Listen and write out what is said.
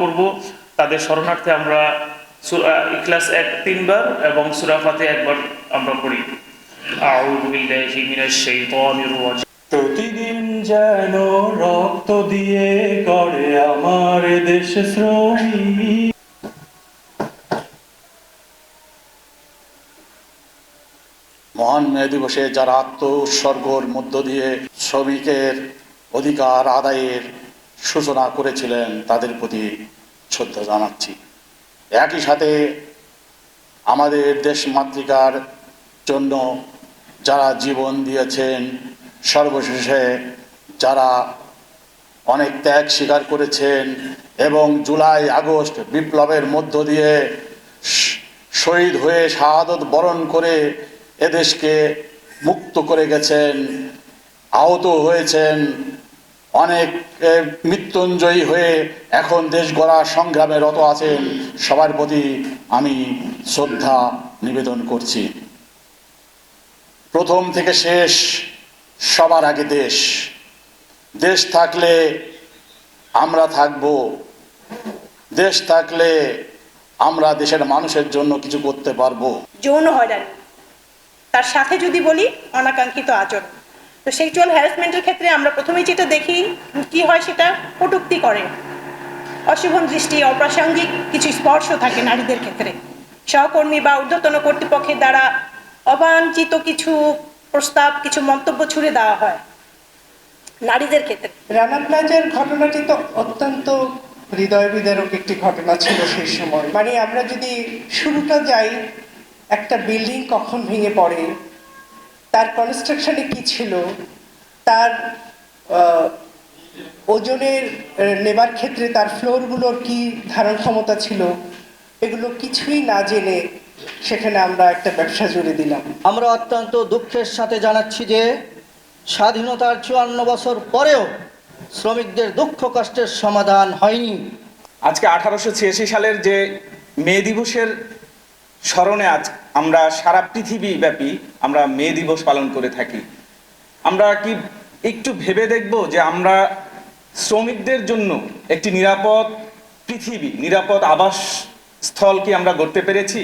করব। তাদের শরণার্থে আমরা সূরা ইখলাস এক তিনবার এবং সূরা ফাতিহা একবার আমরা পড়ি। আউযু বিল্লাহি মিনাশ শাইতানির রাজিম। প্রতিদিন যেন রক্ত দিয়ে করে আমার দেশ শ্রমিক মহান মে দিবসে যারা আত্ম উৎসর্গর মধ্য দিয়ে শ্রমিকের অধিকার আদায়ের সূচনা করেছিলেন, তাদের প্রতি শ্রদ্ধা জানাচ্ছি। একই সাথে আমাদের দেশ মাতৃকার জন্য যারা জীবন দিয়েছেন, সর্বশেষে যারা অনেক ত্যাগ স্বীকার করেছেন এবং জুলাই, আগস্ট বিপ্লবের মধ্য দিয়ে শহীদ হয়ে শাহাদত বরণ করে এদেশকে মুক্ত করে গেছেন, আহত হয়েছেন অনেক মৃত্যুঞ্জয়ী হয়ে এখন দেশ গড়ার সংগ্রামে রত আছেন। সবার প্রতি আমি শ্রদ্ধা নিবেদন করছি। প্রথম থেকে শেষ সবার আগে দেশ। দেশ থাকলে আমরা থাকব। দেশ থাকলে আমরা দেশের মানুষের জন্য কিছু করতে পারব। যৌন হয়রানি। তার সাথে যদি বলি, অনাকাঙ্ক্ষিত আচরণ। তো সেক্সুয়াল হ্যারাসমেন্টের ক্ষেত্রে আমরা প্রথমেই যেটা দেখি, কি হয় সেটা কটুক্তি করে। অশুভ দৃষ্টি, অপ্রাসঙ্গিক কিছু স্পর্শ থাকে নারীদের ক্ষেত্রে। সহকর্মী বা ঊর্ধ্বতন কর্তৃপক্ষের দ্বারা অবাঞ্ছিত কিছু প্রস্তাব, কিছু মন্তব্য ছুড়ে দেওয়া হয় নারীদের ক্ষেত্রে। রানা প্লাজার ঘটনাটি তো অত্যন্ত হৃদয় বিদারক একটি ঘটনা ছিল সেই সময়। মানে আমরা যদি শুরুটা যাই, একটা বিল্ডিং কখন ভেঙে পড়ে তার কনস্ট্রাকশনে কি ছিল? তার ওজনের নেবার ক্ষেত্রে তার ফ্লোরগুলোর কি ধারণ ক্ষমতা ছিল? এগুলো কিছুই না জেনে সেখানে আমরা একটা ব্যবসা জুড়ে দিলাম। আমরা অত্যন্ত দুঃখের সাথে জানাচ্ছি যে স্বাধীনতার চুয়ান্ন বছর পরেও শ্রমিকদের দুঃখ কষ্টের সমাধান হয়নি। আজকে আঠারোশো ছিয়াশি সালের যে মে দিবসের স্মরণে আজ আমরা সারা পৃথিবী ব্যাপী আমরা মে দিবস পালন করে থাকি। আমরা কি একটু ভেবে দেখব যে আমরা শ্রমিকদের জন্য একটি নিরাপদ পৃথিবী, নিরাপদ আবাস স্থল কি আমরা গড়তে পেরেছি?